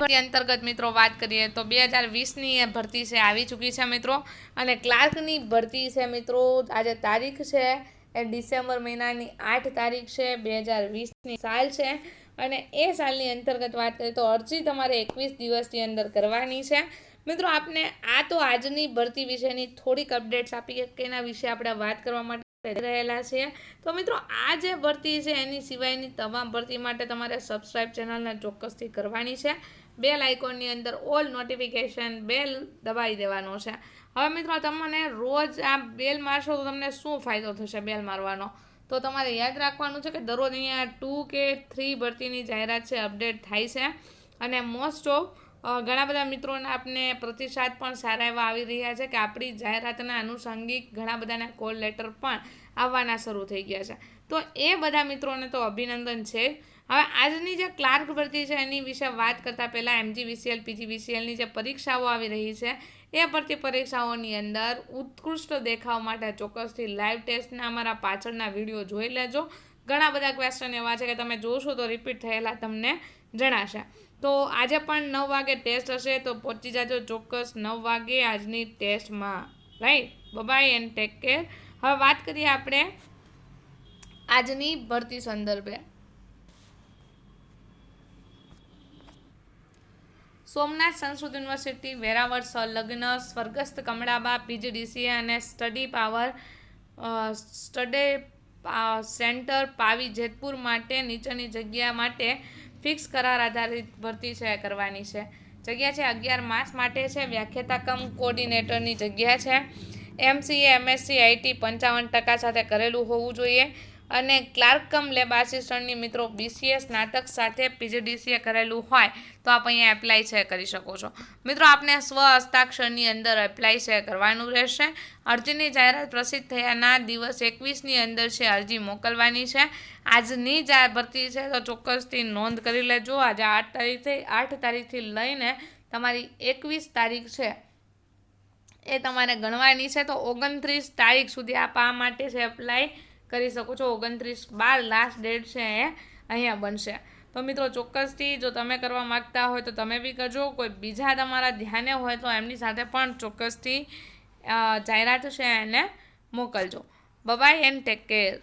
ભરતી અંતર્ગત મિત્રો વાત કરીએ તો બે હજાર વીસની ભરતી છે, આવી ચૂકી છે મિત્રો. અને ક્લાર્કની ભરતી છે મિત્રો, આજે તારીખ છે એ ડિસેમ્બર મહિનાની આઠ તારીખ છે બે હજાર વીસની સાલ છે. અને એ સાલની અંતર્ગત વાત કરીએ તો અરજી તમારે એકવીસ દિવસની અંદર કરવાની છે. મિત્રો, આપને આ તો આજની ભરતી વિશેની થોડીક અપડેટ્સ આપી કે એના વિશે આપણે વાત કરવા માટે રહેલા છે. તો મિત્રો, આ જે ભરતી છે, એની સિવાયની તમામ ભરતી માટે તમારે સબસ્ક્રાઈબ ચેનલને ચોક્કસથી કરવાની છે. બેલ આઇકોનની અંદર ઓલ નોટિફિકેશન બેલ દબાવી દેવાનો છે. હવે મિત્રો, તમને રોજ આ બેલ મારશો તો તમને શું ફાયદો થશે બેલ મારવાનો? તો તમારે યાદ રાખવાનું છે કે દરરોજ અહીંયા ટુ કે થ્રી ભરતીની જાહેરાત છે અપડેટ થાય છે. અને મોસ્ટ ઓફ ઘણા બધા મિત્રોના આપને પ્રતિસાદ પણ સારા એવા આવી રહ્યા છે કે આપણી જાહેરાતના આનુષંગિક ઘણા બધાના કોલ લેટર પણ આવવાના શરૂ થઈ ગયા છે. તો એ બધા મિત્રોને તો અભિનંદન છે. હવે આજની જે ક્લાર્ક ભરતી છે એની વિશે વાત કરતાં પહેલાં એમજી વીસીએલ પીજી વીસીએલની જે પરીક્ષાઓ આવી રહી છે, એ ભરતી પરીક્ષાઓની અંદર ઉત્કૃષ્ટ દેખાવ માટે ચોક્કસથી લાઈવ ટેસ્ટના અમારા પાછળના વીડિયો જોઈ લેજો. ઘણા બધા ક્વેશ્ચન એવા છે કે તમે જોશો તો રિપીટ થયેલા તમને જણાશે. તો આજે પણ નવ વાગે ટેસ્ટ હશે, તો પહોંચી જાજો ચોક્કસ નવ વાગે આજની ટેસ્ટમાં right bye bye and take care હવે વાત કરીએ આપણે આજની ભરતી સંદર્ભે. સોમનાથ સંસ્કૃત યુનિવર્સિટી, વેરાવળ સંલગ્ન સ્વર્ગસ્થ કમળાબા પીજીડીસી અને study power study centre Pavi Jetpur માટે નીચેની જગ્યા માટે ફિક્સ કરાર આધારિત ભરતી છે, કરવાની છે. જગ્યા છે અગિયાર માસ માટે છે વ્યાખ્યાતા કમ કોર્ડિનેટરની જગ્યા છે. એમસીએ એમએસસી આઈટી પંચાવન ટકા સાથે કરેલું હોવું જોઈએ. અને ક્લાર્ક કમ લેબ આસિસ્ટન્ટની મિત્રો બીસીએ સ્નાતક સાથે પીજીડીસીએ કરેલું હોય તો આપ અહીંયા એપ્લાય છે કરી શકો છો. મિત્રો આપને સ્વ હસ્તાક્ષરની અંદર એપ્લાય છે કરવાનું રહેશે. અરજીની જાહેરાત પ્રસિદ્ધ થયાના દિવસ એકવીસની અંદર છે, અરજી મોકલવાની છે. આજની જ ભરતી છે તો ચોક્કસથી નોંધ કરી લેજો. આજે આઠ તારીખથી આઠ તારીખથી લઈને તમારી એકવીસ તારીખ છે એ તમારે ગણવાની છે. તો ઓગણત્રીસ તારીખ સુધી આપ આ માટે છે એપ્લાય કરી શકો છો. ઓગણત્રીસ બાર લાસ્ટ ડેટ છે એ અહીંયા બનશે. તો મિત્રો, ચોક્કસથી જો તમે કરવા માગતા હોય તો તમે બી કરજો. કોઈ બીજા તમારા ધ્યાને હોય તો એમની સાથે પણ ચોક્કસથી જાહેરાત છે એને મોકલજો. Bye-bye and take care